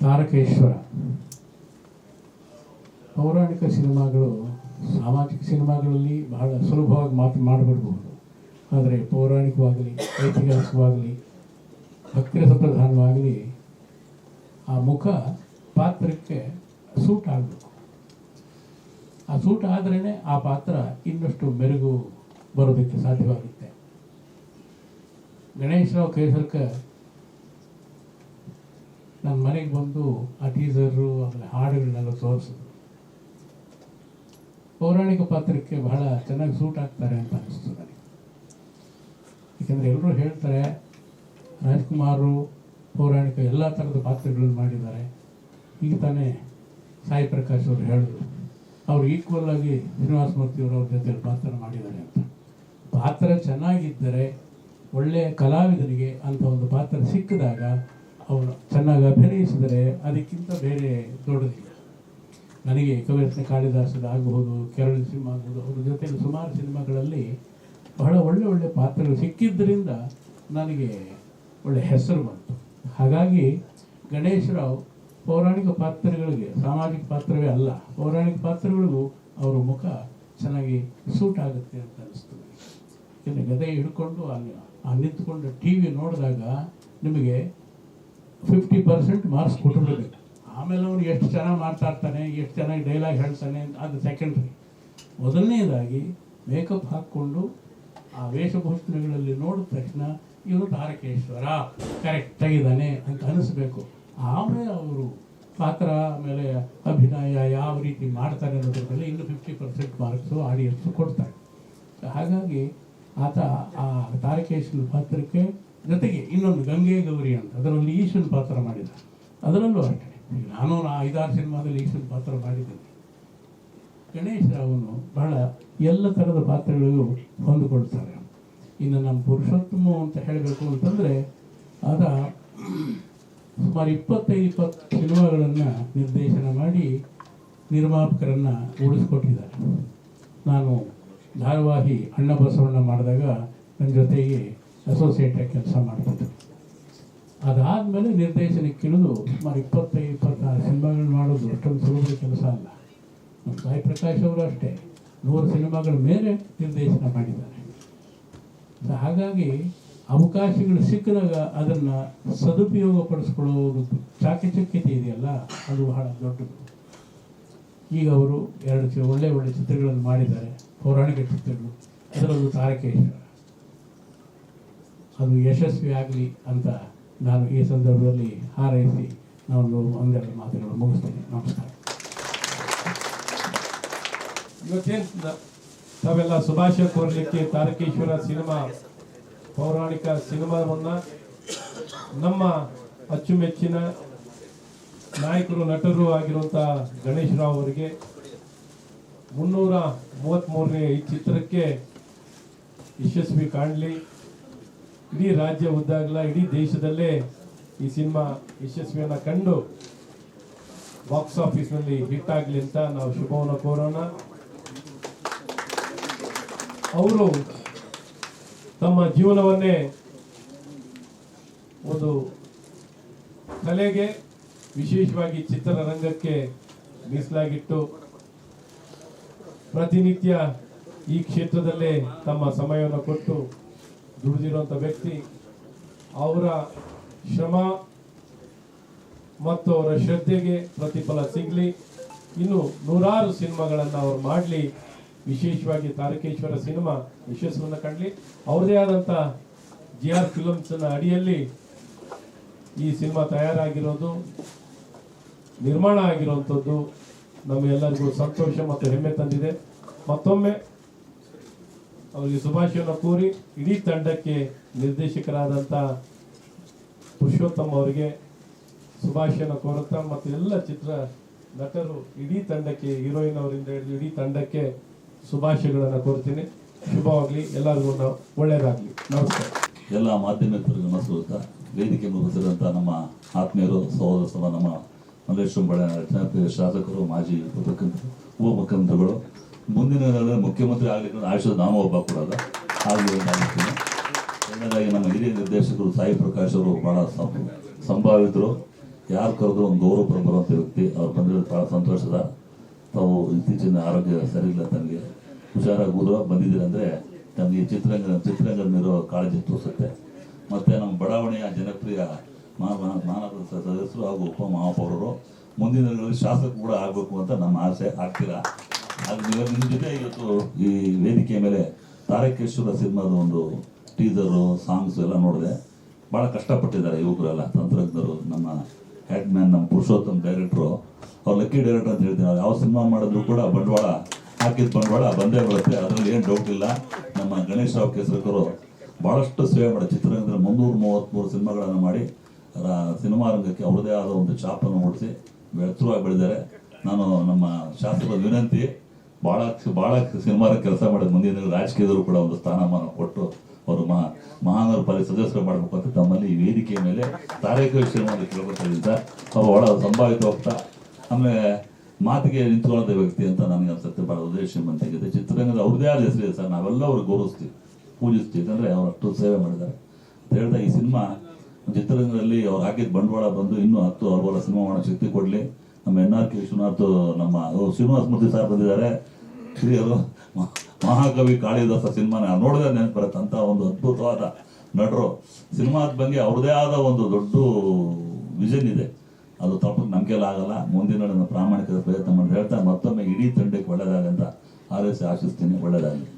ತಾರಕೇಶ್ವರ ಪೌರಾಣಿಕ ಸಿನಿಮಾಗಳು, ಸಾಮಾಜಿಕ ಸಿನಿಮಾಗಳಲ್ಲಿ ಬಹಳ ಸುಲಭವಾಗಿ ಮಾತು ಮಾಡಿಬಿಡ್ಬಹುದು ಆದರೆ ಪೌರಾಣಿಕವಾಗಲಿ, ಐತಿಹಾಸಿಕವಾಗಲಿ ಭಕ್ತಿ ಪ್ರಧಾನವಾಗಲಿ ಆ ಮುಖ ಪಾತ್ರಕ್ಕೆ ಸೂಟ್ ಆಗಬೇಕು. ಆ ಸೂಟ್ ಆದ್ರೇ ಆ ಪಾತ್ರ ಇನ್ನಷ್ಟು ಮೆರುಗು ಬರೋದಕ್ಕೆ ಸಾಧ್ಯವಾಗುತ್ತೆ. ಗಣೇಶರಾವ್ ಕೇಸರ್ಕರ್ ನನ್ನ ಮನೆಗೆ ಬಂದು ಆ ಟೀಸರು ಆಮೇಲೆ ಹಾಡುಗಳನ್ನೆಲ್ಲ ತೋರಿಸಿದ್ರು ಪೌರಾಣಿಕ ಪಾತ್ರಕ್ಕೆ ಬಹಳ ಚೆನ್ನಾಗಿ ಸೂಟ್ ಆಗ್ತಾರೆ ಅಂತ ಅನಿಸ್ತು ನನಗೆ. ಏಕೆಂದರೆ ಎಲ್ಲರೂ ಹೇಳ್ತಾರೆ, ರಾಜ್ಕುಮಾರು ಪೌರಾಣಿಕ ಎಲ್ಲ ಥರದ ಪಾತ್ರಗಳನ್ನು ಮಾಡಿದ್ದಾರೆ. ಈಗ ತಾನೇ ಸಾಯಿ ಪ್ರಕಾಶ್ ಅವರು ಹೇಳಿದ್ರು, ಅವರು ಈಕ್ವಲ್ ಆಗಿ ಶ್ರೀನಿವಾಸ ಮೂರ್ತಿಯವರು ಅವ್ರ ಜೊತೆ ಪಾತ್ರ ಮಾಡಿದ್ದಾರೆ ಅಂತ. ಪಾತ್ರ ಚೆನ್ನಾಗಿದ್ದರೆ ಒಳ್ಳೆಯ ಕಲಾವಿದರಿಗೆ ಅಂಥ ಒಂದು ಪಾತ್ರ ಸಿಕ್ಕಿದಾಗ ಅವನು ಚೆನ್ನಾಗಿ ಅಭಿನಯಿಸಿದರೆ ಅದಕ್ಕಿಂತ ಬೇರೆ ದೊಡ್ಡದಿಲ್ಲ. ನನಗೆ ಕವಿರತ್ನ ಕಾಳಿದಾಸದ ಆಗಬಹುದು, ಕೆರಳ ಸಿನಿಮಾ ಆಗಬಹುದು, ಅವ್ರ ಜೊತೆಯಲ್ಲಿ ಸುಮಾರು ಸಿನಿಮಾಗಳಲ್ಲಿ ಬಹಳ ಒಳ್ಳೆ ಒಳ್ಳೆ ಪಾತ್ರಗಳು ಸಿಕ್ಕಿದ್ದರಿಂದ ನನಗೆ ಒಳ್ಳೆ ಹೆಸರು ಬಂತು. ಹಾಗಾಗಿ ಗಣೇಶರಾವ್ ಪೌರಾಣಿಕ ಪಾತ್ರಗಳಿಗೆ, ಸಾಮಾಜಿಕ ಪಾತ್ರವೇ ಅಲ್ಲ, ಪೌರಾಣಿಕ ಪಾತ್ರಗಳಿಗೂ ಅವರ ಮುಖ ಚೆನ್ನಾಗಿ ಸೂಟ್ ಆಗುತ್ತೆ ಅಂತ ಅನಿಸ್ತದೆ ಯಾಕೆಂದರೆ ಗದೆ ಹಿಡ್ಕೊಂಡು ಅಲ್ಲಿ ಆ ನಿಂತ್ಕೊಂಡು ಟಿ ವಿ ನೋಡಿದಾಗ ನಿಮಗೆ ಫಿಫ್ಟಿ ಪರ್ಸೆಂಟ್ ಮಾರ್ಕ್ಸ್ ಕೊಟ್ಬಿಡ್ಬೇಕು ಆಮೇಲೆ ಅವನು ಎಷ್ಟು ಚೆನ್ನಾಗಿ ಮಾತಾಡ್ತಾನೆ, ಎಷ್ಟು ಚೆನ್ನಾಗಿ ಡೈಲಾಗ್ ಹೇಳ್ತಾನೆ ಅದು ಸೆಕೆಂಡ್ರಿ ಮೊದಲನೇದಾಗಿ ಮೇಕಪ್ ಹಾಕ್ಕೊಂಡು ಆ ವೇಷಭೂಷಣಗಳಲ್ಲಿ ನೋಡಿದ ತಕ್ಷಣ ಇವನು ತಾರಕೇಶ್ವರ ಕರೆಕ್ಟ್ ಆಗಿದ್ದಾನೆ ಅಂತ ಅನಿಸ್ಬೇಕು. ಆಮೇಲೆ ಅವರು ಪಾತ್ರ, ಆಮೇಲೆ ಅಭಿನಯ ಯಾವ ರೀತಿ ಮಾಡ್ತಾರೆ ಅನ್ನೋದ್ರ ಮೇಲೆ ಇನ್ನು ಫಿಫ್ಟಿ ಪರ್ಸೆಂಟ್ ಮಾರ್ಕ್ಸು ಆಡಿಯನ್ಸು ಕೊಡ್ತಾರೆ. ಹಾಗಾಗಿ ಆತ ಆ ತಾರಕೇಶ್ವರ ಪಾತ್ರಕ್ಕೆ ಜೊತೆಗೆ ಇನ್ನೊಂದು ಗಂಗೆ ಗೌರಿ ಅಂತ, ಅದರಲ್ಲಿ ಈಶ್ವನ್ ಪಾತ್ರ ಮಾಡಿದ. ಅದರಲ್ಲೂ ಅಷ್ಟೇ ನಾನು ಐದಾರು ಸಿನಿಮಾದಲ್ಲಿ ಈಶ್ವನ್ ಪಾತ್ರ ಮಾಡಿದ್ದೇನೆ. ಗಣೇಶ್ ಅವನು ಬಹಳ ಎಲ್ಲ ಥರದ ಪಾತ್ರಗಳಿಗೂ ಹೊಂದಿಕೊಳ್ತಾರೆ. ಇನ್ನು ನಮ್ಮ ಪುರುಷೋತ್ತಮ ಅಂತ ಹೇಳಬೇಕು ಅಂತಂದರೆ, ಆತ ಸುಮಾರು ಇಪ್ಪತ್ತೈದು, ಇಪ್ಪತ್ತು ಸಿನಿಮಾಗಳನ್ನು ನಿರ್ದೇಶನ ಮಾಡಿ ನಿರ್ಮಾಪಕರನ್ನು ಉಳಿಸ್ಕೊಟ್ಟಿದ್ದಾರೆ. ನಾನು ಧಾರಾವಾಹಿ ಅಣ್ಣ ಬಸವಣ್ಣ ಮಾಡಿದಾಗ ನನ್ನ ಜೊತೆಗೆ ಅಸೋಸಿಯೇಟಾಗಿ ಕೆಲಸ ಮಾಡ್ತಿದ್ದರು ಅದಾದಮೇಲೆ ನಿರ್ದೇಶನಕ್ಕೆ ಇಳಿದು ಸುಮಾರು ಇಪ್ಪತ್ತೈದು, ಇಪ್ಪತ್ತಾರು ಸಿನಿಮಾಗಳು ಮಾಡೋದು ಅಷ್ಟೊಂದು ಸುಲಭದ ಕೆಲಸ ಅಲ್ಲ. ನಮ್ಮ ಸಾಯಿ ಪ್ರಕಾಶ್ ಅವರು ಅಷ್ಟೇ, ನೂರು ಸಿನಿಮಾಗಳ ಮೇಲೆ ನಿರ್ದೇಶನ ಮಾಡಿದ್ದಾರೆ. ಹಾಗಾಗಿ ಅವಕಾಶಗಳು ಸಿಕ್ಕಿದಾಗ ಅದನ್ನು ಸದುಪಯೋಗ ಪಡಿಸ್ಕೊಳ್ಳೋದು ಚಾಕಚಕ್ಯತೆ ಇದೆಯಲ್ಲ, ಅದು ಬಹಳ ದೊಡ್ಡದು. ಈಗ ಅವರು ಎರಡು ಒಳ್ಳೆ ಒಳ್ಳೆ ಚಿತ್ರಗಳನ್ನು ಮಾಡಿದ್ದಾರೆ, ಪೌರಾಣಿಕ ಚಿತ್ರಗಳು. ಅದರಲ್ಲೂ ತಾರಕೇಶ್ವರ. ಅದು ಯಶಸ್ವಿ ಆಗಲಿ ಅಂತ ನಾನು ಈ ಸಂದರ್ಭದಲ್ಲಿ ಹಾರೈಸಿ ನಾನು ಒಂದೆರಡು ಮಾತುಗಳು ಮುಗಿಸ್ತೇನೆ. ನಮಸ್ಕಾರ. ಇವತ್ತೇನು ತಾವೆಲ್ಲ ಶುಭಾಶಯ ಕೋರಲಿಕ್ಕೆ ತಾರಕೇಶ್ವರ ಸಿನಿಮಾ, ಪೌರಾಣಿಕ ಸಿನಿಮಾವನ್ನು ನಮ್ಮ ಅಚ್ಚುಮೆಚ್ಚಿನ ನಾಯಕರು, ನಟರು ಆಗಿರುವಂಥ ಗಣೇಶ್ ರಾವ್ ಅವರಿಗೆ ಮುನ್ನೂರ ಮೂವತ್ತ್ಮೂರನೇ ಈ ಚಿತ್ರಕ್ಕೆ ಯಶಸ್ವಿ ಕಾಣಲಿ. ಇಡೀ ರಾಜ್ಯ ಉದ್ದಾಗಲ, ಇಡೀ ದೇಶದಲ್ಲೇ ಈ ಸಿನಿಮಾ ಯಶಸ್ವಿಯನ್ನು ಕಂಡು ಬಾಕ್ಸ್ ಆಫೀಸ್ನಲ್ಲಿ ಹಿಟ್ ಆಗಲಿ ಅಂತ ನಾವು ಶುಭವನ್ನು ಕೋರೋಣ. ಅವರು ತಮ್ಮ ಜೀವನವನ್ನೇ ಒಂದು ಕಲೆಗೆ, ವಿಶೇಷವಾಗಿ ಚಿತ್ರರಂಗಕ್ಕೆ ಮೀಸಲಾಗಿಟ್ಟು ಪ್ರತಿನಿತ್ಯ ಈ ಕ್ಷೇತ್ರದಲ್ಲೇ ತಮ್ಮ ಸಮಯವನ್ನು ಕೊಟ್ಟು ದುಡಿದಿರುವಂಥ ವ್ಯಕ್ತಿ, ಅವರ ಶ್ರಮ ಮತ್ತು ಅವರ ಶ್ರದ್ಧೆಗೆ ಪ್ರತಿಫಲ ಸಿಗಲಿ. ಇನ್ನು ನೂರಾರು ಸಿನಿಮಾಗಳನ್ನು ಅವ್ರು ಮಾಡಲಿ. ವಿಶೇಷವಾಗಿ ತಾರಕೇಶ್ವರ ಸಿನಿಮಾ ಯಶಸ್ಸನ್ನು ಕಾಣಲಿ ಅವ್ರದೇ ಆದಂಥ ಜಿ ಆರ್ ಫಿಲಮ್ಸ್ನ ಅಡಿಯಲ್ಲಿ ಈ ಸಿನಿಮಾ ತಯಾರಾಗಿರೋದು, ನಿರ್ಮಾಣ ಆಗಿರುವಂಥದ್ದು ನಮ್ಮೆಲ್ಲರಿಗೂ ಸಂತೋಷ ಮತ್ತು ಹೆಮ್ಮೆ ತಂದಿದೆ. ಮತ್ತೊಮ್ಮೆ ಅವರಿಗೆ ಶುಭಾಶಯವನ್ನು ಕೋರಿ ಇಡೀ ತಂಡಕ್ಕೆ ನಿರ್ದೇಶಕರಾದಂಥ ಪುರುಷೋತ್ತಮ್ ಅವರಿಗೆ ಶುಭಾಶಯನ ಕೋರುತ್ತಾ ಮತ್ತು ಎಲ್ಲ ಚಿತ್ರ ನಟರು ಇಡೀ ತಂಡಕ್ಕೆ, ಹೀರೋಯಿನ್ ಅವರಿಂದ ಹಿಡಿದು ಇಡೀ ತಂಡಕ್ಕೆ ಶುಭಾಶಯಗಳನ್ನು ಕೋರ್ತೀನಿ. ಶುಭವಾಗಲಿ, ಎಲ್ಲರಿಗೂ ಒಳ್ಳೆಯದಾಗಲಿ. ನಮಸ್ಕಾರ. ಎಲ್ಲ ಮಾಧ್ಯಮಿಕರಿಗೂ ನಮಸ್ಕಾರ. ವೇದಿಕೆ ಮುಗಿಸಿದಂಥ ನಮ್ಮ ಆತ್ಮೀಯರು, ಸಹೋದರ ನಮ್ಮ ಮಲ್ಲೇಶ್ವರ ಬಳ್ಳಾರಿ ಶಾಸಕರು, ಮಾಜಿ ಉಪಮುಖ್ಯಮಂತ್ರಿ ಉಪಮುಖ್ಯಮಂತ್ರಿಗಳು ಮುಂದಿನ ಮುಖ್ಯಮಂತ್ರಿ ಆಗಲಿಕ್ಕೆ ಆಯುಷ್ಯದ ನಾನು ಒಬ್ಬ ಕೂಡ ಆಗಲಿ ಎರಡನೇದಾಗಿ ನಮ್ಮ ಹಿರಿಯ ನಿರ್ದೇಶಕರು ಸಾಯಿ ಪ್ರಕಾಶ್ ಅವರು ಬಹಳ ಸಂಭಾವಿತರು. ಯಾರು ಕರೆದ್ರು ಒಂದು ಗೌರವ ಬರುವಂಥ ವ್ಯಕ್ತಿ ಅವ್ರು ಬಂದಿರೋದು ಭಾಳ ಸಂತೋಷದ. ತಾವು ಇತ್ತೀಚಿನ ಆರೋಗ್ಯ ಸರಿಯಿಲ್ಲ ತಮಗೆ. ಹುಷಾರಾಗಿ ಹೋದ್ರು ಬಂದಿದ್ದೀರಂದರೆ ತಮಗೆ ಚಿತ್ರರಂಗ, ಚಿತ್ರರಂಗದ ಕಾಳಜಿ ತೋರಿಸುತ್ತೆ. ಮತ್ತು ನಮ್ಮ ಬಡಾವಣೆಯ ಜನಪ್ರಿಯ ಮಾನವ ಸದಸ್ಯರು ಹಾಗೂ ಉಪ ಮಹಾಪೌರರು ಮುಂದಿನ ದಿನಗಳಲ್ಲಿ ಶಾಸಕ ಕೂಡ ಆಗಬೇಕು ಅಂತ ನಮ್ಮ ಆಸೆ ಆಗ್ತೀರಾ? ಅದು ನಿಮ್ಮ ಜೊತೆ ಇವತ್ತು ಈ ವೇದಿಕೆ ಮೇಲೆ ತಾರಕೇಶ್ವರ ಸಿನಿಮಾದ ಒಂದು ಟೀಸರು ಸಾಂಗ್ಸ್ ಎಲ್ಲ ನೋಡಿದೆ. ಭಾಳ ಕಷ್ಟಪಟ್ಟಿದ್ದಾರೆ ಯುವಕರೆಲ್ಲ, ತಂತ್ರಜ್ಞರು, ನಮ್ಮ ಹೆಡ್ ಮ್ಯಾನ್ ನಮ್ಮ ಪುರುಷೋತ್ತಮ್ ಡೈರೆಕ್ಟ್ರು ಅವ್ರು ಲಕ್ಕಿ ಡೈರೆಕ್ಟರ್ ಅಂತ ಹೇಳ್ತೀನಿ. ಯಾವ ಸಿನಿಮಾ ಮಾಡಿದ್ರು ಕೂಡ ಬಂಡವಾಳ, ಹಾಕಿದ ಬಂಡವಾಳ ಬಂದೇ ಬರುತ್ತೆ. ಅದರಲ್ಲಿ ಏನು ಡೌಟ್ ಇಲ್ಲ. ನಮ್ಮ ಗಣೇಶ್ ರಾವ್ ಕೇಸರಕರು ಭಾಳಷ್ಟು ಸೇವೆ ಮಾಡಿ, ಚಿತ್ರರಂಗದ ಮುನ್ನೂರ ಮೂವತ್ತ್ಮೂರು ಸಿನಿಮಾಗಳನ್ನು ಮಾಡಿ ಸಿನಿಮಾ ರಂಗಕ್ಕೆ ಅವ್ರದೇ ಆದ ಒಂದು ಚಾಪನ್ನು ಮೂಡಿಸಿ ಆಗಿ ಬೆಳೆದಿದ್ದಾರೆ. ನಾನು ನಮ್ಮ ಶಾಸ್ತ್ರದ ವಿನಂತಿ ಭಾಳ ಭಾಳ ಸಿನಿಮಾದ ಕೆಲಸ ಮಾಡಿದ ಮುಂದಿನ ರಾಜಕೀಯದವರು ಕೂಡ ಒಂದು ಸ್ಥಾನಮಾನ ಕೊಟ್ಟು ಅವರು ಮಹಾ ಮಹಾನಗರ ಪಾಲಿಕೆ ಸದಸ್ಯರು ಮಾಡಬೇಕು ಅಂತ ತಮ್ಮಲ್ಲಿ ಈ ವೇದಿಕೆಯ ಮೇಲೆ ತಾರೇಕ ಮಾಡಿ ಕೇಳ್ಕೊತಾ ಅವರು ಒಳ ಸಂಭಾವಿತ ಹೋಗ್ತಾ ಆಮೇಲೆ ಮಾತಿಗೆ ನಿಂತುಕೊಳ್ಳದ ವ್ಯಕ್ತಿ ಅಂತ ನನಗೆ ಅನ್ಸುತ್ತೆ. ಭಾಳ ಉದ್ದೇಶ ಮಂತಿಗಿದೆ ಚಿತ್ರರಂಗದ ಅವ್ರದ್ದೇ ಆದ ಹೆಸರಿದೆ ಸರ್. ನಾವೆಲ್ಲ ಅವ್ರಿಗೆ ಗೌರವಿಸ್ತೀವಿ, ಪೂಜಿಸ್ತೀವಿ. ಯಾಕಂದರೆ ಅವ್ರು ಅಷ್ಟು ಸೇವೆ ಮಾಡಿದ್ದಾರೆ. ಅಂತ ಹೇಳ್ತಾ ಈ ಸಿನಿಮಾ ಚಿತ್ರರಂಗದಲ್ಲಿ ಅವ್ರು ಹಾಕಿದ ಬಂಡವಾಳ ಬಂದು ಇನ್ನೂ ಹತ್ತು ಹಲವಾರು ಸಿನಿಮಾ ಮಾಡೋ ಶಕ್ತಿ ಕೊಡಲಿ. ನಮ್ಮ ಎನ್ ಆರ್ ಕೆ ವಿಶ್ವನಾಥ್, ನಮ್ಮ ಶ್ರೀನಿವಾಸ ಮೂರ್ತಿ ಸರ್ ಬಂದಿದ್ದಾರೆ. ಹಿರಿಯರು ಮಹಾಕವಿ ಕಾಳಿದಾಸ ಸಿನಿಮಾನ ನೋಡಿದ್ರೆ ನೆನಪು ಬರುತ್ತೆ ಅಂತ ಒಂದು ಅದ್ಭುತವಾದ ನಟರು. ಸಿನಿಮಾದ ಬಗ್ಗೆ ಅವ್ರದೇ ಆದ ಒಂದು ದೊಡ್ಡ ವಿಷನ್ ಇದೆ. ಅದು ತಪ್ಪು ನಂಬಿಕೆಲ್ಲ ಆಗಲ್ಲ. ಮುಂದಿನ ಪ್ರಾಮಾಣಿಕ ಪ್ರಯತ್ನ ಮಾಡಿ ಹೇಳ್ತಾ ಮತ್ತೊಮ್ಮೆ ಇಡೀ ತಂಡಕ್ಕೆ ಒಳ್ಳೆಯದಾಗಂತ ಆರೈಸಿ ಆಶಿಸ್ತೀನಿ. ಒಳ್ಳೆಯದಾಗಲಿ